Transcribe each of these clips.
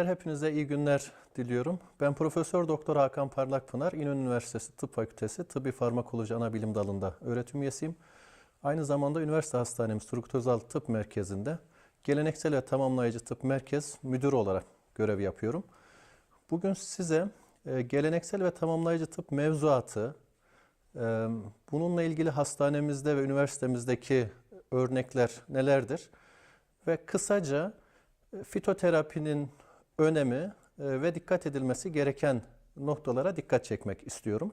izleyiciler hepinize iyi günler diliyorum. Ben Profesör Doktor Hakan Parlakpınar, İnönü Üniversitesi Tıp Fakültesi Tıbbi Farmakoloji Anabilim Dalı'nda öğretim üyesiyim. Aynı zamanda üniversite hastanemiz Turgut Özal Tıp Merkezi'nde geleneksel ve tamamlayıcı tıp merkez müdürü olarak görev yapıyorum. Bugün size e, geleneksel ve tamamlayıcı tıp mevzuatı, e, bununla ilgili hastanemizde ve üniversitemizdeki örnekler nelerdir ve kısaca e, fitoterapinin önemi e, ve dikkat edilmesi gereken noktalara dikkat çekmek istiyorum.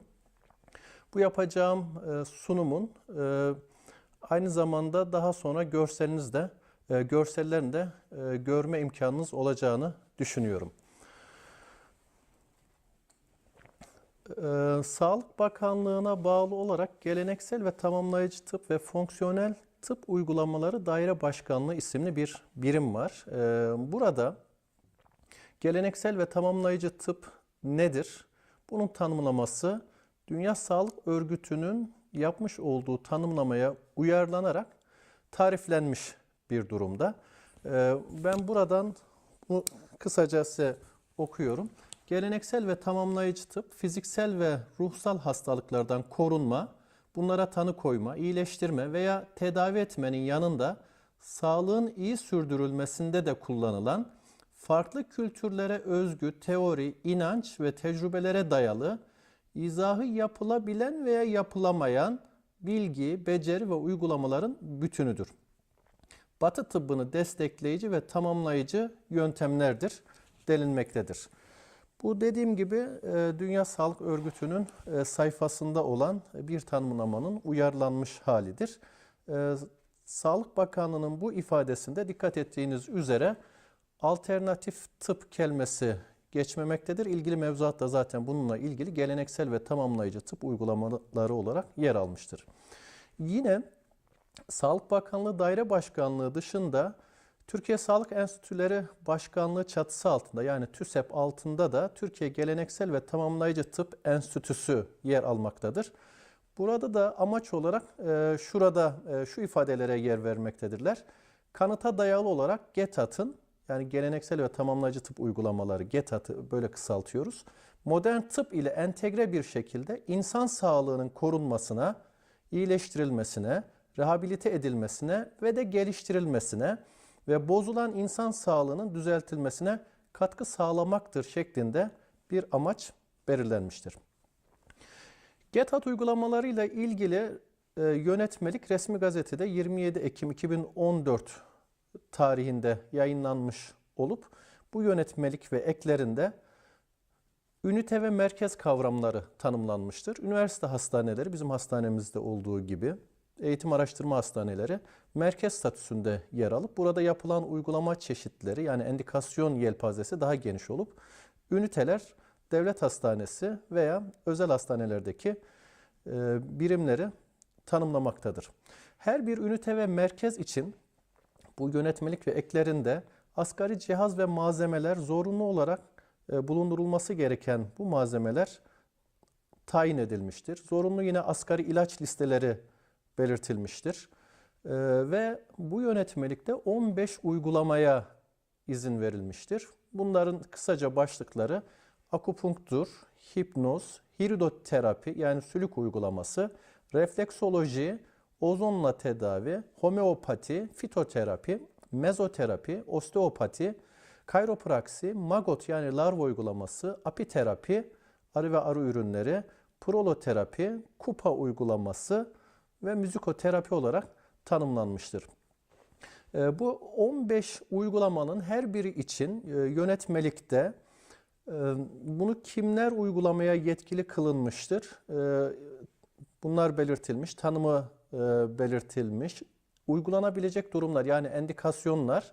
Bu yapacağım e, sunumun e, aynı zamanda daha sonra görselinizde, görsellerini de görme imkanınız olacağını düşünüyorum. Sağlık Bakanlığı'na bağlı olarak geleneksel ve tamamlayıcı tıp ve fonksiyonel tıp uygulamaları daire başkanlığı isimli bir birim var. Ee, Burada geleneksel ve tamamlayıcı tıp nedir? Bunun tanımlaması Dünya Sağlık Örgütü'nün yapmış olduğu tanımlamaya uyarlanarak tariflenmiş bir durumda. Ee, Ben buradan bunu kısaca size okuyorum. Geleneksel ve tamamlayıcı tıp, fiziksel ve ruhsal hastalıklardan korunma, bunlara tanı koyma, iyileştirme veya tedavi etmenin yanında sağlığın iyi sürdürülmesinde de kullanılan farklı kültürlere özgü teori, inanç ve tecrübelere dayalı izahı yapılabilen veya yapılamayan bilgi, beceri ve uygulamaların bütünüdür. Batı tıbbını destekleyici ve tamamlayıcı yöntemlerdir denilmektedir. Bu dediğim gibi e, Dünya Sağlık Örgütü'nün e, sayfasında olan bir tanımlamanın uyarlanmış halidir. E, Sağlık Bakanlığı'nın bu ifadesinde dikkat ettiğiniz üzere alternatif tıp kelimesi geçmemektedir. İlgili mevzuat da zaten bununla ilgili geleneksel ve tamamlayıcı tıp uygulamaları olarak yer almıştır. Yine Sağlık Bakanlığı Daire Başkanlığı dışında Türkiye Sağlık Enstitüleri Başkanlığı çatısı altında yani TÜSEP altında da Türkiye Geleneksel ve Tamamlayıcı Tıp Enstitüsü yer almaktadır. Burada da amaç olarak e, şurada e, şu ifadelere yer vermektedirler. Kanıta dayalı olarak GETAT'ın yani geleneksel ve tamamlayıcı tıp uygulamaları GETAT'ı böyle kısaltıyoruz. Modern tıp ile entegre bir şekilde insan sağlığının korunmasına, iyileştirilmesine, rehabilite edilmesine ve de geliştirilmesine ve bozulan insan sağlığının düzeltilmesine katkı sağlamaktır şeklinde bir amaç belirlenmiştir. GETAT uygulamalarıyla ilgili e, yönetmelik resmi gazetede 27 Ekim 2014 tarihinde yayınlanmış olup bu yönetmelik ve eklerinde ünite ve merkez kavramları tanımlanmıştır. Üniversite hastaneleri bizim hastanemizde olduğu gibi eğitim araştırma hastaneleri merkez statüsünde yer alıp burada yapılan uygulama çeşitleri yani endikasyon yelpazesi daha geniş olup üniteler devlet hastanesi veya özel hastanelerdeki e, birimleri tanımlamaktadır. Her bir ünite ve merkez için bu yönetmelik ve eklerinde asgari cihaz ve malzemeler zorunlu olarak e, bulundurulması gereken bu malzemeler tayin edilmiştir. Zorunlu yine asgari ilaç listeleri belirtilmiştir. Ee, ve bu yönetmelikte 15 uygulamaya izin verilmiştir. Bunların kısaca başlıkları akupunktur, hipnoz, hiridoterapi yani sülük uygulaması, refleksoloji, ozonla tedavi, homeopati, fitoterapi, mezoterapi, osteopati, kayropraksi, magot yani larva uygulaması, apiterapi, arı ve arı ürünleri, proloterapi, kupa uygulaması, ve müzikoterapi olarak tanımlanmıştır. Ee, bu 15 uygulamanın her biri için e, yönetmelikte e, bunu kimler uygulamaya yetkili kılınmıştır? E, bunlar belirtilmiş, tanımı belirtilmiş. Uygulanabilecek durumlar yani endikasyonlar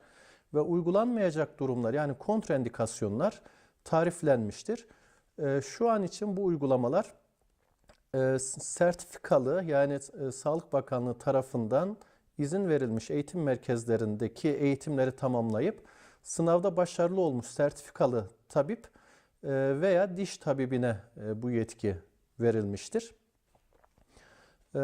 ve uygulanmayacak durumlar yani kontraendikasyonlar tariflenmiştir. Şu an için bu uygulamalar e, sertifikalı yani e, Sağlık Bakanlığı tarafından izin verilmiş eğitim merkezlerindeki eğitimleri tamamlayıp sınavda başarılı olmuş sertifikalı tabip e, veya diş tabibine e, bu yetki verilmiştir. E,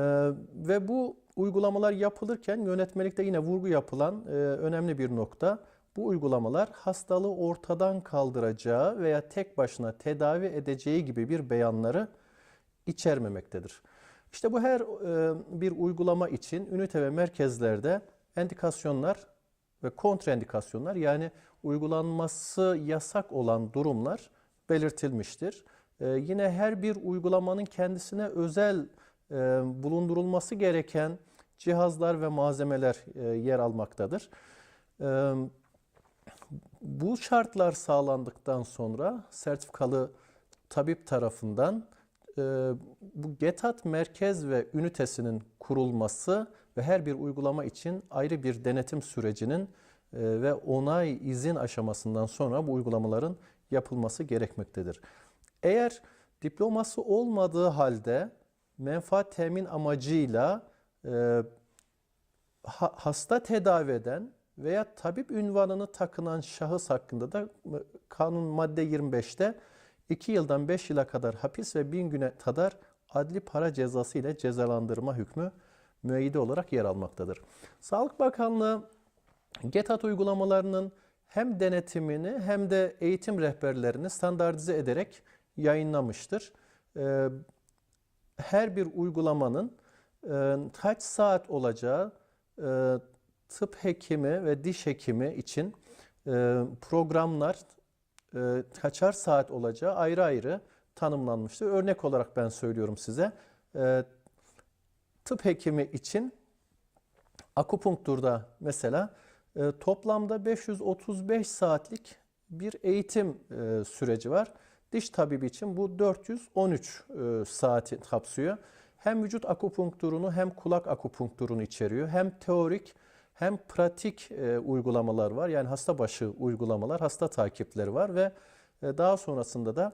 ve bu uygulamalar yapılırken yönetmelikte yine vurgu yapılan e, önemli bir nokta bu uygulamalar hastalığı ortadan kaldıracağı veya tek başına tedavi edeceği gibi bir beyanları içermemektedir. İşte bu her e, bir uygulama için ünite ve merkezlerde endikasyonlar ve kontraindikasyonlar yani uygulanması yasak olan durumlar belirtilmiştir. E, yine her bir uygulamanın kendisine özel e, bulundurulması gereken cihazlar ve malzemeler e, yer almaktadır. E, bu şartlar sağlandıktan sonra sertifikalı tabip tarafından bu GETAT merkez ve ünitesinin kurulması ve her bir uygulama için ayrı bir denetim sürecinin ve onay izin aşamasından sonra bu uygulamaların yapılması gerekmektedir. Eğer diploması olmadığı halde menfaat temin amacıyla e, ha- hasta tedavi eden veya tabip ünvanını takınan şahıs hakkında da kanun madde 25'te 2 yıldan 5 yıla kadar hapis ve 1000 güne kadar adli para cezası ile cezalandırma hükmü müeyyide olarak yer almaktadır. Sağlık Bakanlığı GETAT uygulamalarının hem denetimini hem de eğitim rehberlerini standartize ederek yayınlamıştır. Ee, Her bir uygulamanın e, kaç saat olacağı e, tıp hekimi ve diş hekimi için e, programlar e, kaçar saat olacağı ayrı ayrı tanımlanmıştır. Örnek olarak ben söylüyorum size. E, Tıp hekimi için akupunkturda mesela e, toplamda 535 saatlik bir eğitim e, süreci var. Diş tabibi için bu 413 e, saati kapsıyor. Hem vücut akupunkturunu hem kulak akupunkturunu içeriyor. Hem teorik hem pratik e, uygulamalar var. Yani hasta başı uygulamalar, hasta takipleri var ve e, daha sonrasında da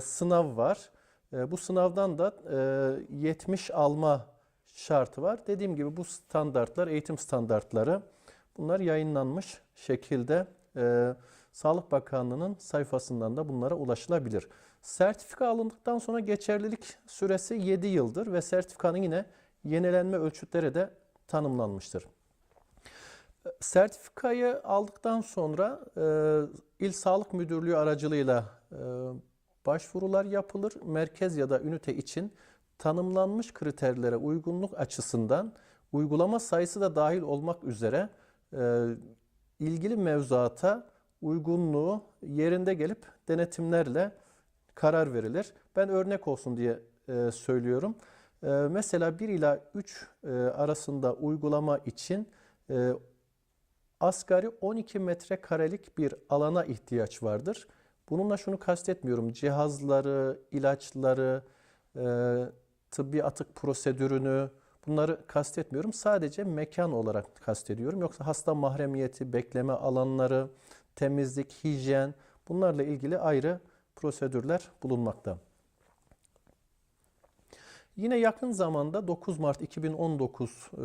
sınav var. Bu sınavdan da e, 70 alma şartı var. Dediğim gibi bu standartlar, eğitim standartları bunlar yayınlanmış şekilde Sağlık Bakanlığı'nın sayfasından da bunlara ulaşılabilir. Sertifika alındıktan sonra geçerlilik süresi 7 yıldır ve sertifikanın yine yenilenme ölçütleri de tanımlanmıştır. Sertifikayı aldıktan sonra e, İl Sağlık Müdürlüğü aracılığıyla e, başvurular yapılır. Merkez ya da ünite için tanımlanmış kriterlere uygunluk açısından uygulama sayısı da dahil olmak üzere e, ilgili mevzuata uygunluğu yerinde gelip denetimlerle karar verilir. Ben örnek olsun diye e, söylüyorum. E, mesela 1 ila 3 e, arasında uygulama için e, asgari 12 metrekarelik bir alana ihtiyaç vardır. Bununla şunu kastetmiyorum. Cihazları, ilaçları, tıbbi atık prosedürünü bunları kastetmiyorum. Sadece mekan olarak kastediyorum. Yoksa hasta mahremiyeti, bekleme alanları, temizlik, hijyen bunlarla ilgili ayrı prosedürler bulunmakta. Yine yakın zamanda 9 Mart 2019 e,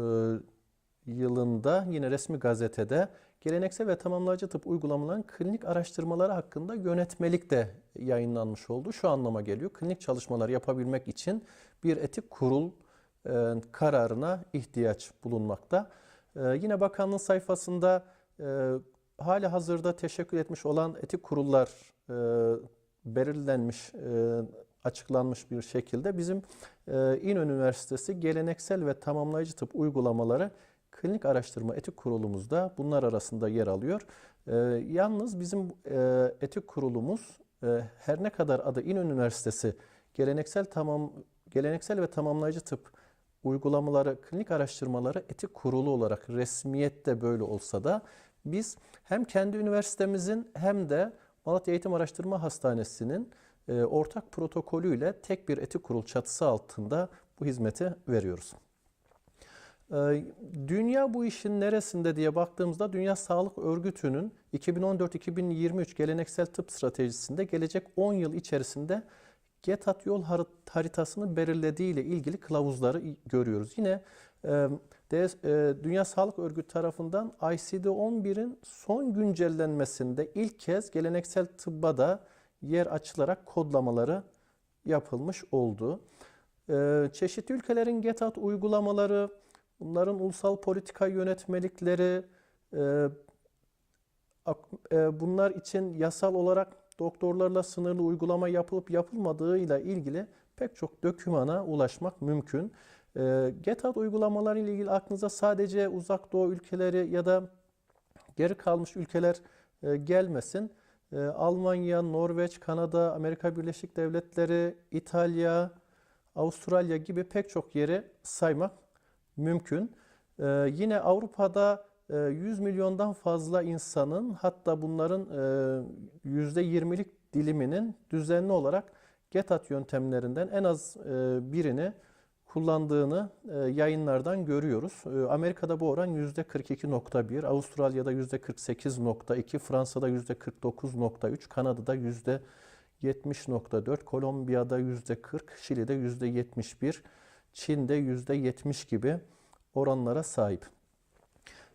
yılında yine resmi gazetede geleneksel ve tamamlayıcı tıp uygulamalarının klinik araştırmaları hakkında yönetmelik de yayınlanmış oldu. Şu anlama geliyor. Klinik çalışmalar yapabilmek için bir etik kurul e, kararına ihtiyaç bulunmakta. E, yine bakanlığın sayfasında hali hazırda teşekkür etmiş olan etik kurullar e, belirlenmiş, e, açıklanmış bir şekilde bizim e, İnönü Üniversitesi geleneksel ve tamamlayıcı tıp uygulamaları klinik araştırma etik kurulumuzda bunlar arasında yer alıyor. E, yalnız bizim e, etik kurulumuz e, her ne kadar adı İnönü Üniversitesi geleneksel tamam geleneksel ve tamamlayıcı tıp uygulamaları, klinik araştırmaları etik kurulu olarak resmiyette böyle olsa da biz hem kendi üniversitemizin hem de Malatya Eğitim Araştırma Hastanesi'nin e, ortak protokolüyle tek bir etik kurul çatısı altında bu hizmeti veriyoruz. E, Dünya bu işin neresinde diye baktığımızda Dünya Sağlık Örgütü'nün 2014-2023 geleneksel tıp stratejisinde gelecek 10 yıl içerisinde GETAT yol haritasını belirlediği ile ilgili kılavuzları görüyoruz. Yine e, Dünya Sağlık Örgütü tarafından ICD-11'in son güncellenmesinde ilk kez geleneksel tıbba da yer açılarak kodlamaları yapılmış oldu. E, Çeşitli ülkelerin GETAT uygulamaları, bunların ulusal politika yönetmelikleri, e, e, bunlar için yasal olarak doktorlarla sınırlı uygulama yapılıp yapılmadığıyla ilgili pek çok dokümana ulaşmak mümkün. E, GETAD uygulamaları ile ilgili aklınıza sadece uzak doğu ülkeleri ya da geri kalmış ülkeler e, gelmesin. E, Almanya, Norveç, Kanada, Amerika Birleşik Devletleri, İtalya, Avustralya gibi pek çok yeri saymak mümkün. E, yine Avrupa'da e, 100 milyondan fazla insanın hatta bunların e, %20'lik diliminin düzenli olarak GETAD yöntemlerinden en az e, birini kullandığını e, yayınlardan görüyoruz. E, Amerika'da bu oran %42.1, Avustralya'da %48.2, Fransa'da %49.3, Kanada'da %70.4, Kolombiya'da %40, Şili'de %71, Çin'de %70 gibi oranlara sahip.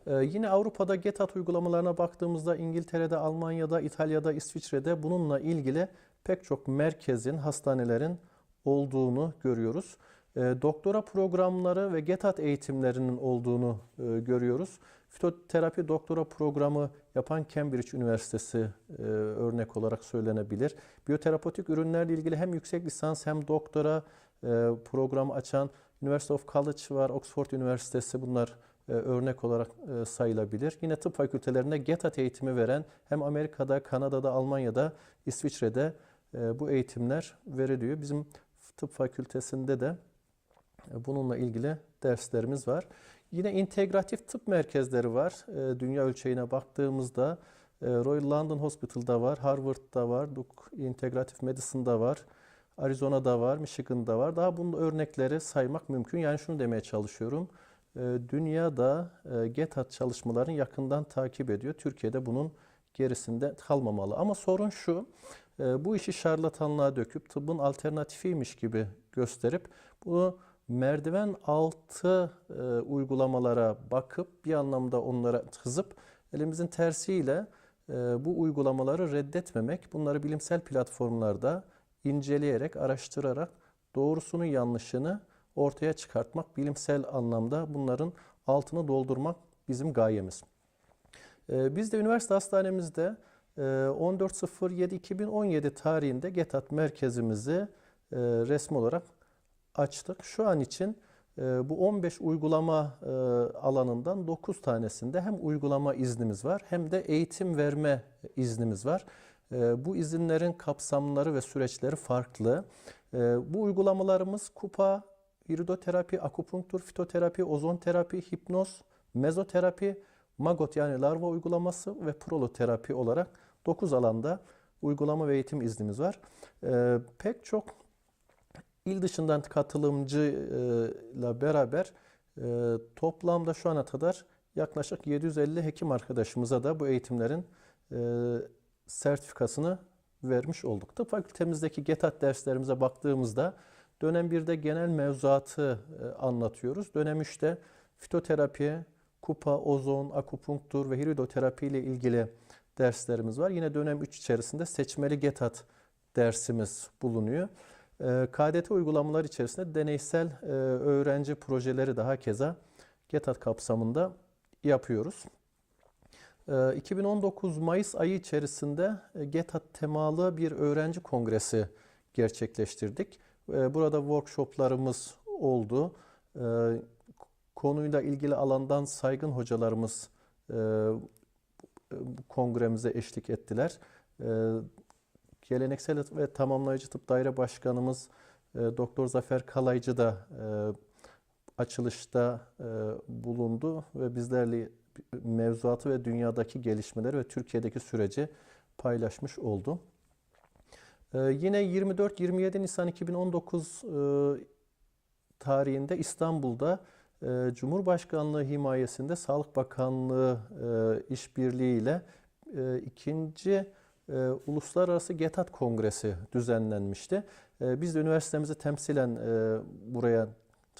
Ee, yine Avrupa'da GETAD uygulamalarına baktığımızda İngiltere'de, Almanya'da, İtalya'da, İsviçre'de bununla ilgili pek çok merkezin, hastanelerin olduğunu görüyoruz. Ee, doktora programları ve GETAD eğitimlerinin olduğunu e, görüyoruz. Fitoterapi doktora programı yapan Cambridge Üniversitesi e, örnek olarak söylenebilir. Biyoterapotik ürünlerle ilgili hem yüksek lisans hem doktora e, programı açan University of College var, Oxford Üniversitesi bunlar örnek olarak sayılabilir. Yine tıp fakültelerinde GETAD eğitimi veren hem Amerika'da, Kanada'da, Almanya'da, İsviçre'de bu eğitimler veriliyor. Bizim tıp fakültesinde de bununla ilgili derslerimiz var. Yine integratif tıp merkezleri var. E, Dünya ölçeğine baktığımızda e, Royal London Hospital'da var, Harvard'da var, Duke Integrative Medicine'da var, Arizona'da var, Michigan'da var. Daha bunun örnekleri saymak mümkün. Yani şunu demeye çalışıyorum. E, Dünyada e, GETAD çalışmalarını yakından takip ediyor. Türkiye'de bunun gerisinde kalmamalı. Ama sorun şu, e, bu işi şarlatanlığa döküp tıbbın alternatifiymiş gibi gösterip bunu merdiven altı e, uygulamalara bakıp bir anlamda onlara kızıp elimizin tersiyle e, bu uygulamaları reddetmemek, bunları bilimsel platformlarda inceleyerek, araştırarak doğrusunu yanlışını ortaya çıkartmak, bilimsel anlamda bunların altını doldurmak bizim gayemiz. E, Biz de üniversite hastanemizde e, 14.07.2017 tarihinde GETAD merkezimizi e, resmi olarak açtık. Şu an için e, bu 15 uygulama e, alanından 9 tanesinde hem uygulama iznimiz var hem de eğitim verme iznimiz var. E, Bu izinlerin kapsamları ve süreçleri farklı. Bu uygulamalarımız kupa, iridoterapi, akupunktur, fitoterapi, ozon terapi, hipnoz, mezoterapi, magot yani larva uygulaması ve proloterapi olarak 9 alanda uygulama ve eğitim iznimiz var. Pek çok il dışından katılımcıyla beraber e, toplamda şu ana kadar yaklaşık 750 hekim arkadaşımıza da bu eğitimlerin e, sertifikasını vermiş olduk. Tıp fakültemizdeki GETAD derslerimize baktığımızda dönem 1'de genel mevzuatı e, anlatıyoruz. Dönem 3'te fitoterapi, kupa, ozon, akupunktur ve hiridoterapi ile ilgili derslerimiz var. Yine dönem 3 içerisinde seçmeli GETAD dersimiz bulunuyor. Ee, KDT uygulamalar içerisinde deneysel e, öğrenci projeleri daha keza GETAD kapsamında yapıyoruz. Ee, 2019 Mayıs ayı içerisinde e, GETAD temalı bir öğrenci kongresi gerçekleştirdik. Ee, Burada workshoplarımız oldu. Ee, Konuyla ilgili alandan saygın hocalarımız e, kongremize eşlik ettiler. Geleneksel ve Tamamlayıcı Tıp Daire Başkanımız e, Doktor Zafer Kalaycı da e, açılışta e, bulundu ve bizlerle mevzuatı ve dünyadaki gelişmeleri ve Türkiye'deki süreci paylaşmış oldu. Yine 24-27 Nisan 2019 e, tarihinde İstanbul'da Cumhurbaşkanlığı himayesinde Sağlık Bakanlığı e, işbirliğiyle e, ikinci e, Uluslararası GETAD Kongresi düzenlenmişti. E, Biz de üniversitemizi temsilen e, buraya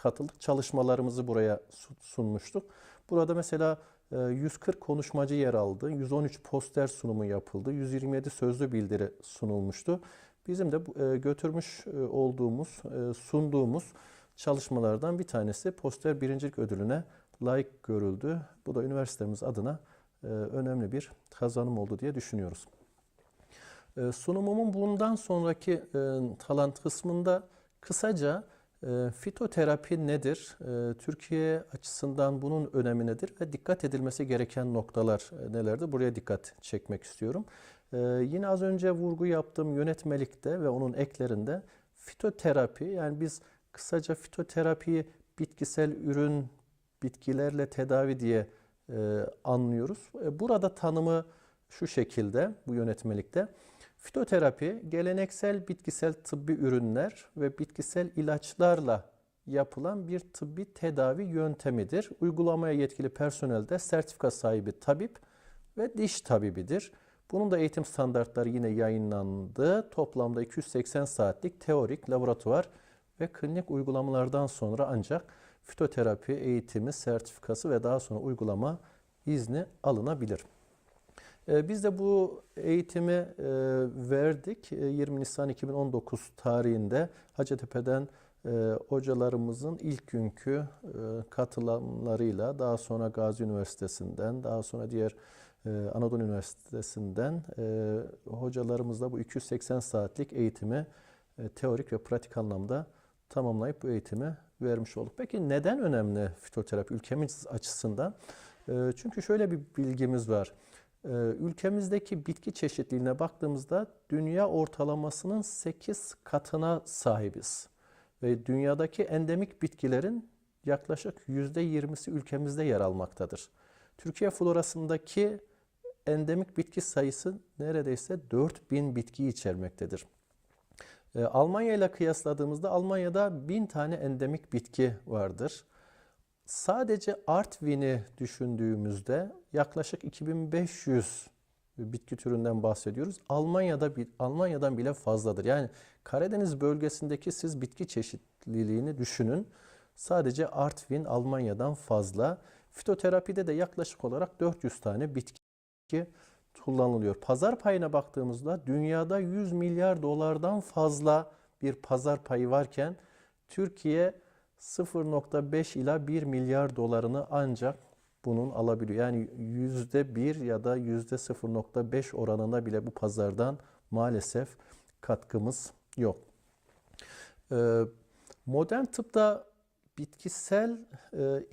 katıldık. Çalışmalarımızı buraya su- sunmuştuk. Burada mesela e, 140 konuşmacı yer aldı. 113 poster sunumu yapıldı. 127 sözlü bildiri sunulmuştu. Bizim de e, götürmüş e, olduğumuz, e, sunduğumuz çalışmalardan bir tanesi poster birincilik ödülüne layık görüldü. Bu da üniversitemiz adına e, önemli bir kazanım oldu diye düşünüyoruz. E, Sunumumun bundan sonraki e, kalan kısmında kısaca e, fitoterapi nedir, e, Türkiye açısından bunun önemi nedir ve dikkat edilmesi gereken noktalar nelerdir? Buraya dikkat çekmek istiyorum. Yine az önce vurgu yaptığım yönetmelikte ve onun eklerinde fitoterapi yani biz kısaca fitoterapiyi bitkisel ürün, bitkilerle tedavi diye anlıyoruz. Burada tanımı şu şekilde bu yönetmelikte. Fitoterapi geleneksel bitkisel tıbbi ürünler ve bitkisel ilaçlarla yapılan bir tıbbi tedavi yöntemidir. Uygulamaya yetkili personel de sertifika sahibi tabip ve diş tabibidir. Bunun da eğitim standartları yine yayınlandı. Toplamda 280 saatlik teorik, laboratuvar ve klinik uygulamalardan sonra ancak fitoterapi eğitimi, sertifikası ve daha sonra uygulama izni alınabilir. Ee, Biz de bu eğitimi e, verdik. E, 20 Nisan 2019 tarihinde Hacettepe'den e, hocalarımızın ilk günkü e, katılımlarıyla daha sonra Gazi Üniversitesi'nden daha sonra diğer Anadolu Üniversitesi'nden hocalarımızla bu 280 saatlik eğitimi teorik ve pratik anlamda tamamlayıp bu eğitimi vermiş olduk. Peki neden önemli fitoterapi ülkemiz açısından? Çünkü şöyle bir bilgimiz var. Ee, Ülkemizdeki bitki çeşitliliğine baktığımızda dünya ortalamasının 8 katına sahibiz. Ve dünyadaki endemik bitkilerin yaklaşık %20'si ülkemizde yer almaktadır. Türkiye florasındaki endemik bitki sayısı neredeyse 4000 bitkiyi içermektedir. Ee, Almanya ile kıyasladığımızda Almanya'da 1000 tane endemik bitki vardır. Sadece Artvin'i düşündüğümüzde yaklaşık 2500 bitki türünden bahsediyoruz. Almanya'da Almanya'dan bile fazladır. Yani Karadeniz bölgesindeki siz bitki çeşitliliğini düşünün. Sadece Artvin Almanya'dan fazla. Fitoterapide de yaklaşık olarak 400 tane bitki kullanılıyor. Pazar payına baktığımızda dünyada 100 milyar dolardan fazla bir pazar payı varken Türkiye 0.5 ila 1 milyar dolarını ancak bunun alabiliyor. Yani %1 ya da %0.5 oranında bile bu pazardan maalesef katkımız yok. Ee, Modern tıpta bitkisel e,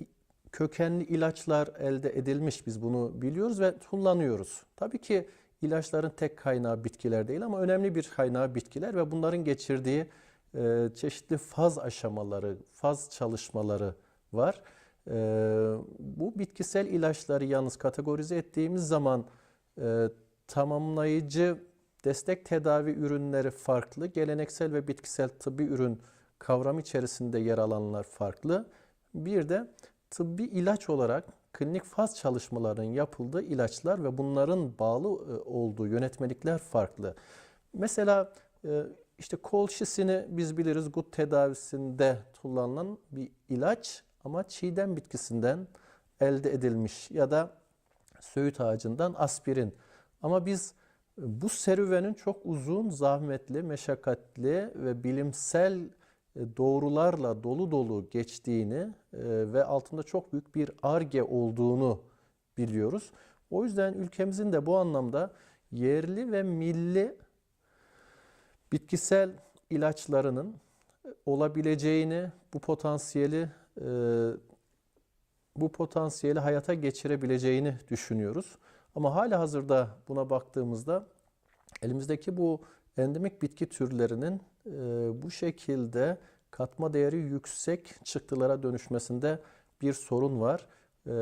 kökenli ilaçlar elde edilmiş. Biz bunu biliyoruz ve kullanıyoruz. Tabii ki ilaçların tek kaynağı bitkiler değil ama önemli bir kaynağı bitkiler ve bunların geçirdiği e, çeşitli faz aşamaları, faz çalışmaları var. E, bu bitkisel ilaçları yalnız kategorize ettiğimiz zaman e, tamamlayıcı destek tedavi ürünleri farklı, geleneksel ve bitkisel tıbbi ürün kavramı içerisinde yer alanlar farklı. Bir de tıbbi ilaç olarak klinik faz çalışmalarının yapıldığı ilaçlar ve bunların bağlı e, olduğu yönetmelikler farklı. Mesela e, işte kol şişini biz biliriz gut tedavisinde kullanılan bir ilaç ama çiğdem bitkisinden elde edilmiş ya da söğüt ağacından aspirin. Ama biz bu serüvenin çok uzun, zahmetli, meşakkatli ve bilimsel e, doğrularla dolu dolu geçtiğini e, ve altında çok büyük bir arge olduğunu biliyoruz. O yüzden ülkemizin de bu anlamda yerli ve milli bitkisel ilaçlarının olabileceğini, bu potansiyeli e, bu potansiyeli hayata geçirebileceğini düşünüyoruz. Ama hala hazırda buna baktığımızda elimizdeki bu endemik bitki türlerinin e, bu şekilde katma değeri yüksek çıktılara dönüşmesinde bir sorun var. E,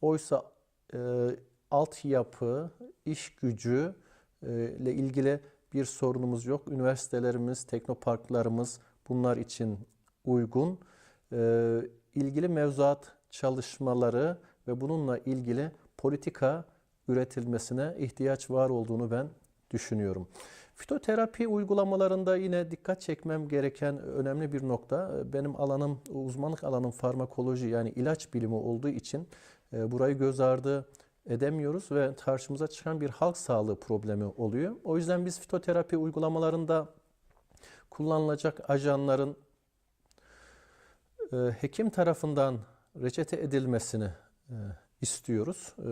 oysa altyapı, iş gücü ile ilgili bir sorunumuz yok. Üniversitelerimiz, teknoparklarımız bunlar için uygun. E, ilgili mevzuat çalışmaları ve bununla ilgili politika üretilmesine ihtiyaç var olduğunu ben düşünüyorum. Fitoterapi uygulamalarında yine dikkat çekmem gereken önemli bir nokta. Benim alanım, uzmanlık alanım farmakoloji yani ilaç bilimi olduğu için e, burayı göz ardı edemiyoruz ve karşımıza çıkan bir halk sağlığı problemi oluyor. O yüzden biz fitoterapi uygulamalarında kullanılacak ajanların e, hekim tarafından reçete edilmesini e, istiyoruz. E,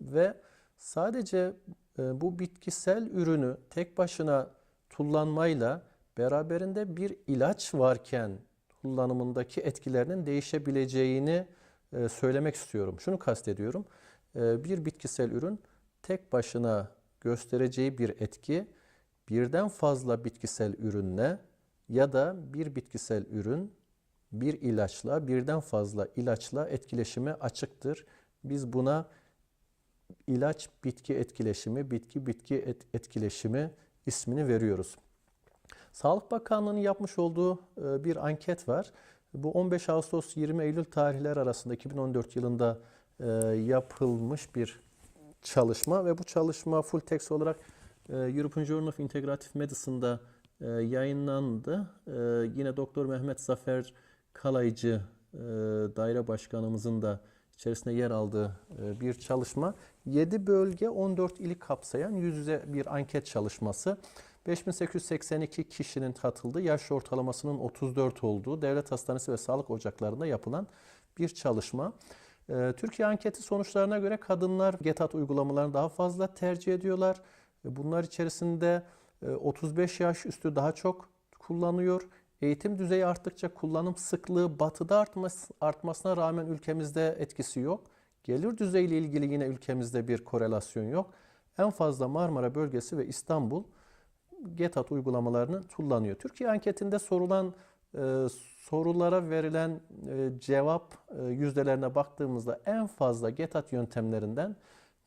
ve sadece bu bitkisel ürünü tek başına kullanmayla beraberinde bir ilaç varken kullanımındaki etkilerinin değişebileceğini söylemek istiyorum. Şunu kastediyorum. E, bir bitkisel ürün tek başına göstereceği bir etki birden fazla bitkisel ürünle ya da bir bitkisel ürün bir ilaçla birden fazla ilaçla etkileşime açıktır. Biz buna ilaç bitki etkileşimi, bitki bitki et- etkileşimi ismini veriyoruz. Sağlık Bakanlığı'nın yapmış olduğu e, bir anket var. Bu 15 Ağustos 20 Eylül tarihler arasında 2014 yılında e, yapılmış bir çalışma ve bu çalışma full text olarak e, European Journal of Integrative Medicine'da e, yayınlandı. E, yine Doktor Mehmet Zafer Kalaycı e, daire başkanımızın da içerisinde yer aldığı e, bir çalışma. 7 bölge 14 ili kapsayan yüz yüze bir anket çalışması. 5882 kişinin katıldığı, yaş ortalamasının 34 olduğu devlet hastanesi ve sağlık ocaklarında yapılan bir çalışma. Ee, Türkiye anketi sonuçlarına göre kadınlar GETAT uygulamalarını daha fazla tercih ediyorlar. E, Bunlar içerisinde e, 35 yaş üstü daha çok kullanıyor. Eğitim düzeyi arttıkça kullanım sıklığı batıda artması, artmasına rağmen ülkemizde etkisi yok. Gelir düzeyiyle ilgili yine ülkemizde bir korelasyon yok. En fazla Marmara bölgesi ve İstanbul GETAT uygulamalarını kullanıyor. Türkiye anketinde sorulan e, sorulara verilen e, cevap e, yüzdelerine baktığımızda en fazla GETAT yöntemlerinden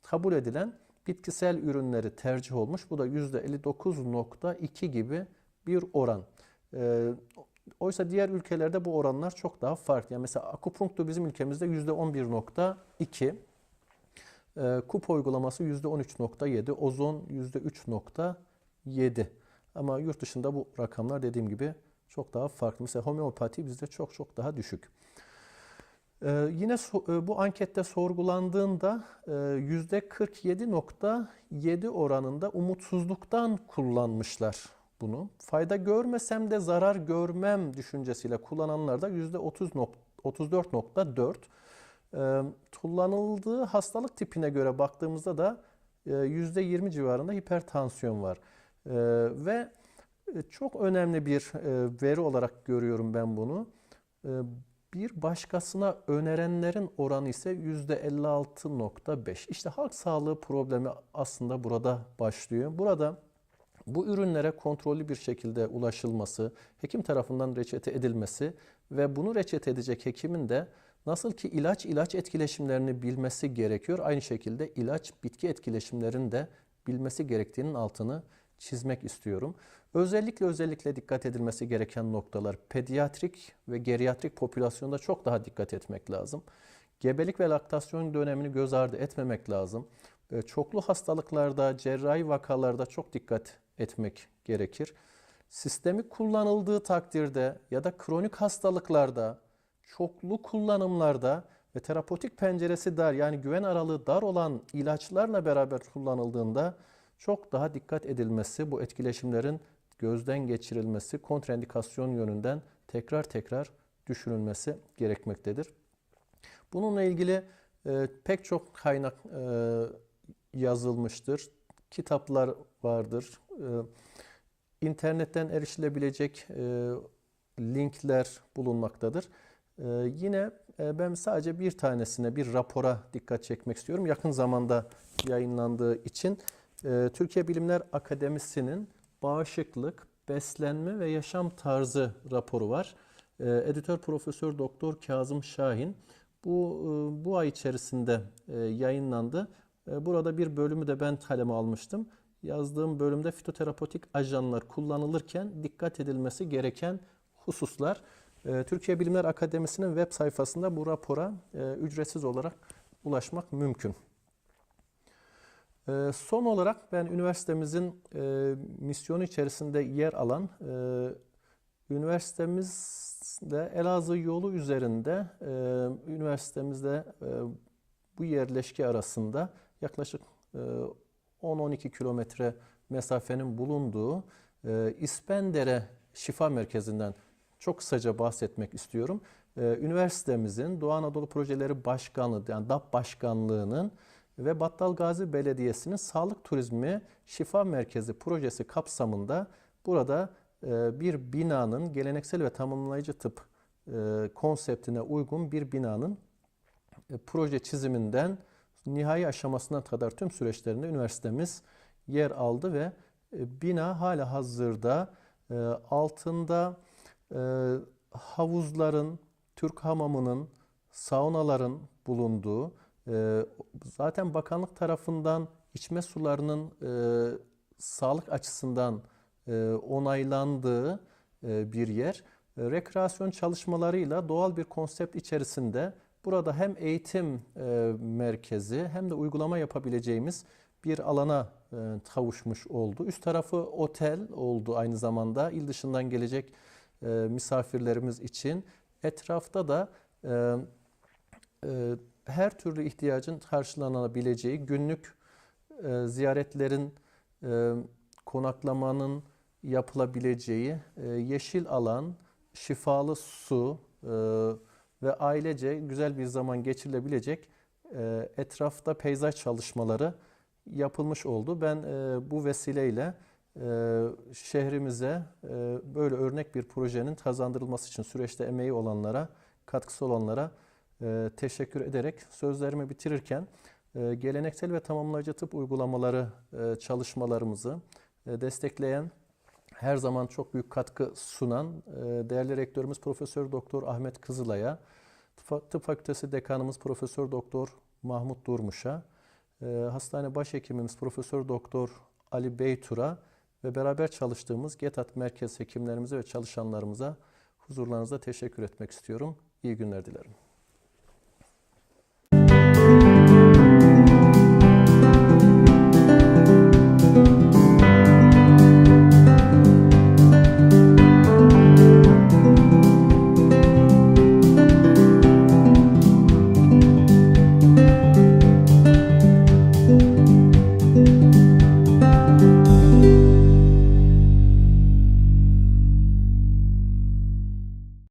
kabul edilen bitkisel ürünleri tercih olmuş. Bu da %59.2 gibi bir oran. E, oysa diğer ülkelerde bu oranlar çok daha farklı. Yani mesela akupunktur bizim ülkemizde %11.2. E, kupa uygulaması %13.7, ozon %3.7. Ama yurt dışında bu rakamlar dediğim gibi çok daha farklı. Mesela homeopati bizde çok çok daha düşük. Ee, yine so- e, bu ankette sorgulandığında e, %47.7 oranında umutsuzluktan kullanmışlar bunu. Fayda görmesem de zarar görmem düşüncesiyle kullananlar da %30 nok- $34.4. Ee, kullanıldığı hastalık tipine göre baktığımızda da e, %20 civarında hipertansiyon var. Ee, ve e, çok önemli bir e, veri olarak görüyorum ben bunu. E, Bir başkasına önerenlerin oranı ise %56.5. İşte halk sağlığı problemi aslında burada başlıyor. Burada bu ürünlere kontrollü bir şekilde ulaşılması, hekim tarafından reçete edilmesi ve bunu reçete edecek hekimin de nasıl ki ilaç ilaç etkileşimlerini bilmesi gerekiyor. Aynı şekilde ilaç bitki etkileşimlerini de bilmesi gerektiğinin altını çizmek istiyorum. Özellikle özellikle dikkat edilmesi gereken noktalar pediatrik ve geriatrik popülasyonda çok daha dikkat etmek lazım. Gebelik ve laktasyon dönemini göz ardı etmemek lazım. E, Çoklu hastalıklarda, cerrahi vakalarda çok dikkat etmek gerekir. Sistemi kullanıldığı takdirde ya da kronik hastalıklarda, çoklu kullanımlarda ve terapötik penceresi dar yani güven aralığı dar olan ilaçlarla beraber kullanıldığında çok daha dikkat edilmesi, bu etkileşimlerin gözden geçirilmesi, kontraindikasyon yönünden tekrar tekrar düşünülmesi gerekmektedir. Bununla ilgili e, pek çok kaynak e, yazılmıştır. Kitaplar vardır. E, internetten erişilebilecek e, linkler bulunmaktadır. E, yine e, ben sadece bir tanesine, bir rapora dikkat çekmek istiyorum. Yakın zamanda yayınlandığı için e, Türkiye Bilimler Akademisi'nin bağışıklık, beslenme ve yaşam tarzı raporu var. E, Editör Profesör Doktor Kazım Şahin bu e, bu ay içerisinde e, yayınlandı. E, Burada bir bölümü de ben kaleme almıştım. Yazdığım bölümde fitoterapötik ajanlar kullanılırken dikkat edilmesi gereken hususlar. Türkiye Bilimler Akademisi'nin web sayfasında bu rapora ücretsiz olarak ulaşmak mümkün. E, Son olarak ben üniversitemizin e, misyonu içerisinde yer alan e, üniversitemizde Elazığ yolu üzerinde e, üniversitemizde bu yerleşke arasında yaklaşık e, 10-12 kilometre mesafenin bulunduğu İspendere Şifa Merkezi'nden çok kısaca bahsetmek istiyorum. üniversitemizin Doğu Anadolu Projeleri Başkanlığı yani DAP Başkanlığı'nın ve Battal Gazi Belediyesi'nin Sağlık Turizmi Şifa Merkezi projesi kapsamında burada e, bir binanın geleneksel ve tamamlayıcı tıp e, konseptine uygun bir binanın e, proje çiziminden nihai aşamasına kadar tüm süreçlerinde üniversitemiz yer aldı ve bina hala hazırda altında havuzların, Türk hamamının, saunaların bulunduğu, zaten bakanlık tarafından içme sularının e, sağlık açısından e, onaylandığı e, bir yer. Rekreasyon çalışmalarıyla doğal bir konsept içerisinde burada hem eğitim merkezi hem de uygulama yapabileceğimiz bir alana kavuşmuş oldu. Üst tarafı otel oldu aynı zamanda il dışından gelecek misafirlerimiz için. Etrafta da her türlü ihtiyacın karşılanabileceği günlük e, ziyaretlerin, e, konaklamanın yapılabileceği e, yeşil alan, şifalı su e, ve ailece güzel bir zaman geçirilebilecek e, etrafta peyzaj çalışmaları yapılmış oldu. Ben e, bu vesileyle e, şehrimize e, böyle örnek bir projenin kazandırılması için süreçte emeği olanlara, katkısı olanlara e, teşekkür ederek sözlerimi bitirirken e, geleneksel ve tamamlayıcı tıp uygulamaları e, çalışmalarımızı e, destekleyen her zaman çok büyük katkı sunan değerli rektörümüz Profesör Doktor Ahmet Kızılay'a, Tıp Fakültesi Dekanımız Profesör Doktor Mahmut Durmuş'a, hastane başhekimimiz Profesör Doktor Ali Beytur'a ve beraber çalıştığımız GETAT merkez hekimlerimize ve çalışanlarımıza huzurlarınızda teşekkür etmek istiyorum. İyi günler dilerim.